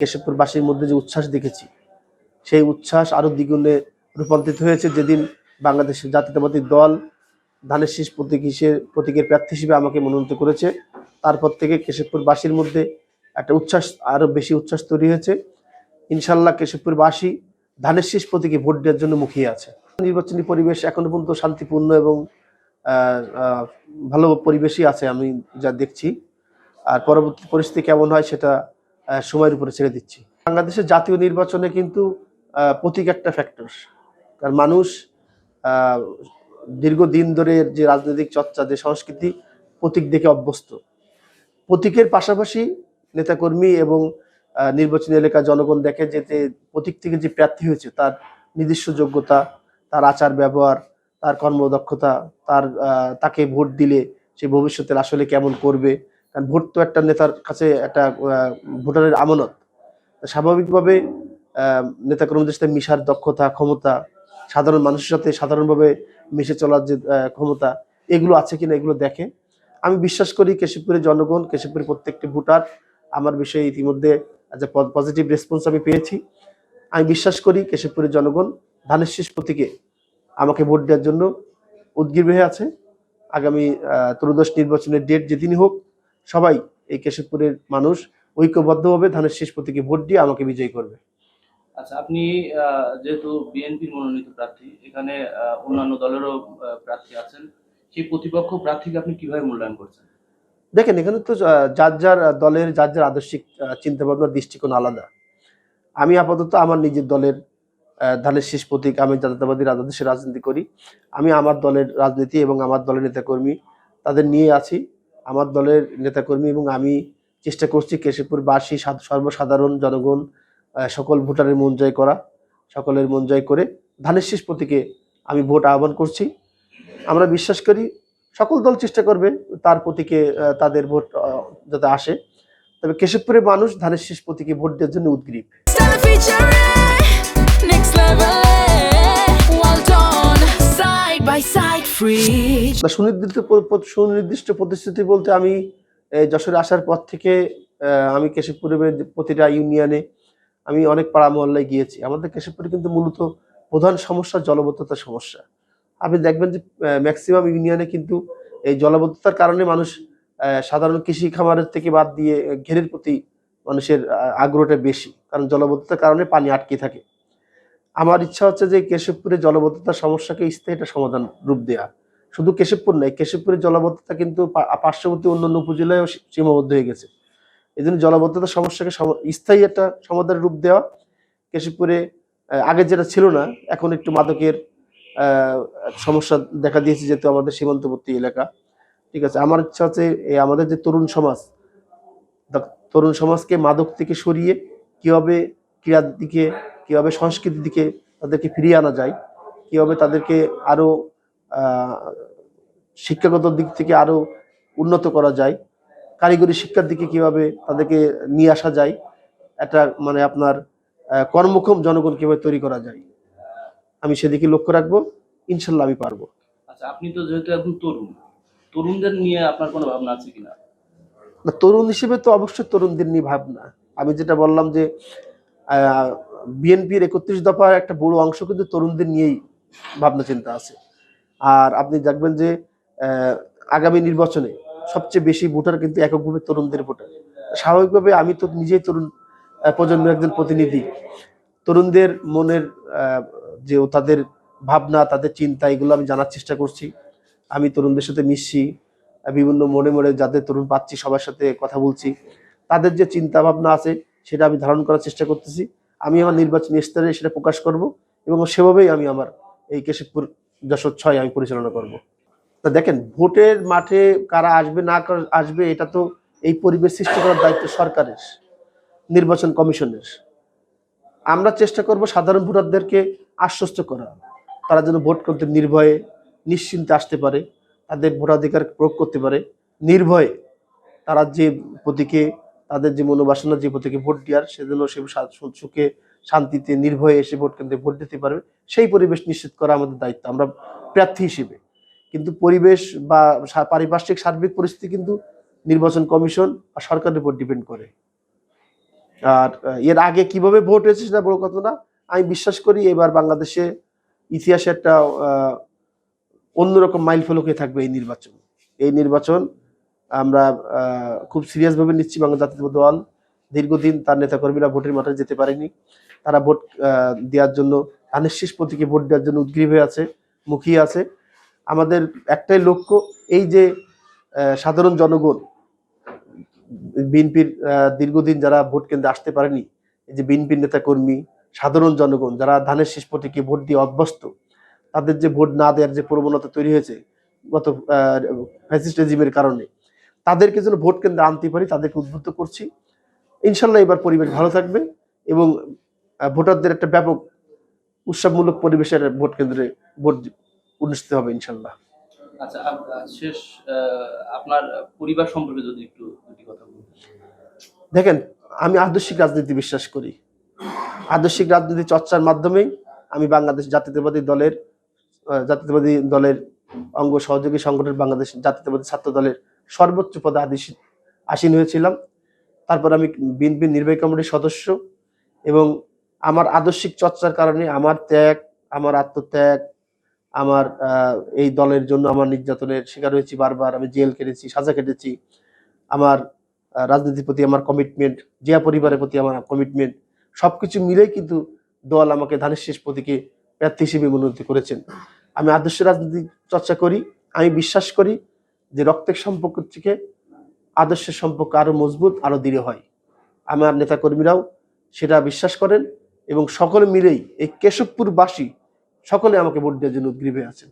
কেশবপুরবাসীর মধ্যে যে উচ্ছ্বাস দেখেছি, সেই উচ্ছ্বাস আরও দ্বিগুণে রূপান্তরিত হয়েছে যেদিন বাংলাদেশের জাতীয়তাবাদী দল ধানের শীষ প্রতীক হিসেবে, প্রতীকের প্রার্থী হিসেবে আমাকে মনোনীত করেছে। তারপর থেকে কেশবপুরবাসীর মধ্যে একটা উচ্ছ্বাস আরও বেশি উচ্ছ্বাস তৈরি হয়েছে। ইনশাল্লাহ কেশবপুরবাসী ধানের শীষ প্রতীকে ভোট দেওয়ার জন্য মুখিয়ে আছে। নির্বাচনী পরিবেশ এখনও পর্যন্ত শান্তিপূর্ণ এবং ভালো পরিবেশই আছে আমি যা দেখছি। আর পরবর্তী পরিস্থিতি কেমন হয় সেটা সময়ের উপরে ছেড়ে দিচ্ছি। বাংলাদেশের জাতীয় নির্বাচনে কিন্তু প্রতীক একটা ফ্যাক্টর কারণ মানুষ দীর্ঘদিন ধরে যে রাজনৈতিক চর্চা, যে সংস্কৃতি, প্রতীক দেখে অভ্যস্ত। প্রতীকের পাশাপাশি নেতাকর্মী এবং নির্বাচনী এলাকা জনগণ দেখে যে প্রতীক থেকে যে প্রার্থী হয়েছে, তার নিজস্ব যোগ্যতা, তার আচার ব্যবহার, তার কর্মদক্ষতা, তার তাকে ভোট দিলে সে ভবিষ্যতে আসলে কেমন করবে ভোট তো একটা নেতার কাছে একটা ভোটারের আমানত। স্বাভাবিকভাবে আহ, নেতাকর্মীদের সাথে মিশার দক্ষতা ক্ষমতা সাধারণ মানুষের সাথে সাধারণভাবে মিশে চলার যে ক্ষমতা এগুলো আছে কিনা এগুলো দেখে। আমি বিশ্বাস করি কেশবপুরের জনগণ কেশবপুরের প্রত্যেকটি ভোটার আমার বিষয়ে ইতিমধ্যে পজিটিভ রেসপন্স আমি পেয়েছি। আমি বিশ্বাস করি কেশবপুরের জনগণ ধানের শীষ প্রতীকে আমাকে ভোট দেওয়ার জন্য উদ্গ্রীব হয়ে আছে। আগামী ত্রয়োদশ নির্বাচনের ডেট যেদিনই হোক সবাই এই কেশবপুরের মানুষ ঐক্যবদ্ধভাবে ধানের শেষ প্রতীকে ভোট দিয়ে আমাকে বিজয়ী করবে। আচ্ছা আপনি যেহেতু বিএনপির মনোনীত প্রার্থী এখানে অন্যান্য দলেরও প্রার্থী আছেন সেই প্রতিপক্ষ প্রার্থীকে আপনি কীভাবে মূল্যায়ন করছেন? দেখেন এখানে তো যার যার দলের যার যার আদর্শিক চিন্তা ভাবনা দৃষ্টিকোণ আলাদা। আমি আপাতত আমার নিজের দলের ধানের শেষ প্রতীক আমি জাতীয়তাবাদী রাজনীতি রাজনীতি করি। আমি আমার দলের রাজনীতি এবং আমার দলের নেতাকর্মী তাদের নিয়ে আছি। আমার দলের নেতাকর্মী এবং আমি চেষ্টা করছি কেশবপুরবাসী সাধ- সর্বসাধারণ জনগণ সকল ভোটারের মন জয় করা সকলের মন জয় করে ধানের শীষ প্রতীকে আমি ভোট আহ্বান করছি আমরা বিশ্বাস করি সকল দল চেষ্টা করবে তার প্রতীকে তাদের ভোট যাতে আসে তবে কেশবপুরের মানুষ ধানের শীষ প্রতীকে ভোট দেওয়ার জন্য উদ্গ্রীব next level. Well done, side by side, সুনির্দিষ্ট সুনির্দিষ্ট প্রতিশ্রুতি বলতে আমি যশোরে আসার পর থেকে আমি কেশবপুরের প্রতিটা ইউনিয়নে আমি অনেক পাড়া মহল্লায় গিয়েছি। আমাদের কেশবপুরে কিন্তু মূলত প্রধান সমস্যা জলবদ্ধতার সমস্যা। আপনি দেখবেন যে ম্যাক্সিমাম ইউনিয়নে কিন্তু এই জলবদ্ধতার কারণে মানুষ সাধারণ কৃষি খামারের থেকে বাদ দিয়ে ঘেরের প্রতি মানুষের আগ্রহটা বেশি। কারণ জলবদ্ধতার কারণে পানি আটকে থাকে। আমার ইচ্ছা হচ্ছে যে কেশবপুরে জলবদ্ধতার সমস্যাকে স্থায়ী একটা সমাধান রূপ দেয়া। শুধু কেশবপুর নয় কেশবপুরের জলবদ্ধতা কিন্তু পার্শ্ববর্তী অন্যান্য উপজেলায়ও সীমাবদ্ধ হয়ে গেছে। এই জন্য জলবদ্ধতার সমস্যাকে সম- স্থায়ী একটা সমাধানের রূপ দেওয়া কেশবপুরে আগে যেটা ছিল না, এখন একটু মাদকের সমস্যা দেখা দিয়েছে যেহেতু আমাদের সীমান্তবর্তী এলাকা। ঠিক আছে, আমার ইচ্ছা হচ্ছে এই আমাদের যে তরুণ সমাজ তরুণ সমাজকে মাদক থেকে সরিয়ে কীভাবে ক্রীড়ার দিকে কীভাবে সংস্কৃতির দিকে তাদেরকে ফিরিয়ে আনা যায় কীভাবে তাদেরকে আরও আহ, শিক্ষাগত দিক থেকে আরও উন্নত করা যায় কারিগরি শিক্ষার দিকে কীভাবে তাদেরকে নিয়ে আসা যায় একটা মানে আপনার কর্মক্ষম জনগণ কীভাবে তৈরি করা যায় আমি সেদিকে লক্ষ্য রাখব ইনশাল্লাহ আমি পারব। আচ্ছা আপনি তো যেহেতু এখন তরুণ তরুণদের নিয়ে আপনার কোনো ভাবনা আছে কিনা? না, তরুণ হিসেবে তো অবশ্যই তরুণদের নিয়ে ভাবনা। আমি যেটা বললাম যে বিএনপির একত্রিশ দফার একটা বড় অংশ কিন্তু তরুণদের নিয়েই ভাবনা চিন্তা আছে। আর আপনি দেখবেন যে আগামী নির্বাচনে সবচেয়ে বেশি ভোটার কিন্তু এককভাবে তরুণদের ভোটার। স্বাভাবিকভাবে আমি তো নিজেই তরুণ প্রজন্মের একজন প্রতিনিধি। তরুণদের মনের যে তাদের ভাবনা, তাদের চিন্তা, এগুলো আমি জানার চেষ্টা করছি। আমি তরুণদের সাথে মিশছি বিভিন্ন মোড়ে মোড়ে যাদের তরুণ পাচ্ছি সবার সাথে কথা বলছি। তাদের যে চিন্তা ভাবনা আছে সেটা আমি ধারণ করার চেষ্টা করতেছি। আমি আমার নির্বাচনী স্তরে সেটা প্রকাশ করব এবং সেভাবেই আমি আমার এই কেশবপুর যশোর ছয় আমি পরিচালনা করব। তা দেখেন, ভোটের মাঠে কারা আসবে, না আসবে, এটা তো এই পরিবেশ সৃষ্টি করার দায়িত্ব সরকারের, নির্বাচন কমিশনের। আমরা চেষ্টা করব সাধারণ ভোটারদেরকে আশ্বস্ত করা। তারা যেন ভোট করতে নির্ভয়ে, নিশ্চিন্তে আসতে পারে, তাদের ভোটাধিকার প্রয়োগ করতে পারে। নির্ভয়ে তারা যে প্রতীকে তাদের যে মনোবাসনা, যে প্রতীকে ভোট দেওয়ার, সেজন্য সে সুখে, শান্তিতে, নির্ভয়ে এসে ভোট কেন্দ্রে ভোট দিতে পারবে। সেই পরিবেশ নিশ্চিত করা আমাদের দায়িত্ব, আমরা প্রার্থী হিসেবে। কিন্তু পরিবেশ বা পারিপার্শ্বিক সার্বিক পরিস্থিতি কিন্তু নির্বাচন কমিশন আর সরকারের উপর ডিপেন্ড করে। আর এর আগে কীভাবে ভোট হয়েছে সেটা বড় কথা না। আমি বিশ্বাস করি এবার বাংলাদেশে ইতিহাসে একটা অন্যরকম মাইল ফলক থাকবে এই নির্বাচন। এই নির্বাচন আমরা খুব সিরিয়াস ভাবে নিচ্ছি বাংলা জাতীয় দল। দীর্ঘদিন তার নেতাকর্মীরা ভোটের মাঠে যেতে পারেনি। তারা ভোট দেওয়ার জন্য, ধানের শীষ প্রতীকে ভোট দেওয়ার জন্য উদ্গ্রীব হয়ে আছে, মুখিয়ে আছে। আমাদের একটাই লক্ষ্য, এই যে সাধারণ জনগণ, বিএনপির দীর্ঘদিন যারা ভোট কেন্দ্রে আসতে পারেনি, এই যে বিএনপির নেতা কর্মী সাধারণ জনগণ যারা ধানের শেষ প্রতীকে ভোট দিয়ে অভ্যস্ত, তাদের যে ভোট না দেওয়ার যে প্রবণতা তৈরি হয়েছে গত ফ্যাসিস্ট রেজিমের কারণে তাদেরকে যেন ভোট কেন্দ্রে আনতে পারি তাদেরকে উদ্বুদ্ধ করছি। ইনশাল্লাহ এবার পরিবেশ ভালো থাকবে এবং ভোটারদের একটা ব্যাপক উৎসবমূলক পরিবেশের ভোট কেন্দ্রে ভোট অনুষ্ঠিত হবে ইনশাল্লাহ। আচ্ছা শেষ আপনার পরিবার সম্পর্কে যদি একটু দুটি কথা বলতেন দেখেন আমি আদর্শিক রাজনীতি বিশ্বাস করি। আদর্শিক রাজনীতি চর্চার মাধ্যমেই আমি বাংলাদেশ জাতীয়তাবাদী দলের জাতীয়তাবাদী দলের অঙ্গ সহযোগী সংগঠন বাংলাদেশ জাতীয়তাবাদী ছাত্র দলের সর্বোচ্চ পদে আদিস- আসীন হয়েছিলাম। তারপর আমি বিএনপি নির্বাহী কমিটির সদস্য এবং আমার আদর্শিক চর্চার কারণে আমার ত্যাগ, আমার আত্মত্যাগ, আমার এই দলের জন্য আমার নির্যাতনের শিকার হয়েছি বারবার, আমি জেল কেটেছি, সাজা কেটেছি। আমার রাজনীতির প্রতি আমার কমিটমেন্ট জিয়া পরিবারের প্রতি আমার কমিটমেন্ট সবকিছু মিলেই কিন্তু দল আমাকে ধানের শেষ প্রতীকে প্রার্থী হিসেবে মনোনীত করেছেন। আমি আদর্শ রাজনীতি চর্চা করি, আমি বিশ্বাস করি যে রক্তের সম্পর্ক থেকে আদর্শের সম্পর্ক আরও মজবুত আরও দৃঢ় হয়। আমার নেতাকর্মীরাও সেটা বিশ্বাস করেন এবং সকলে মিলেই এই কেশবপুরবাসী সকলে আমাকে ভোট দেওয়ার জন্য উদ্গ্রীবে আছেন।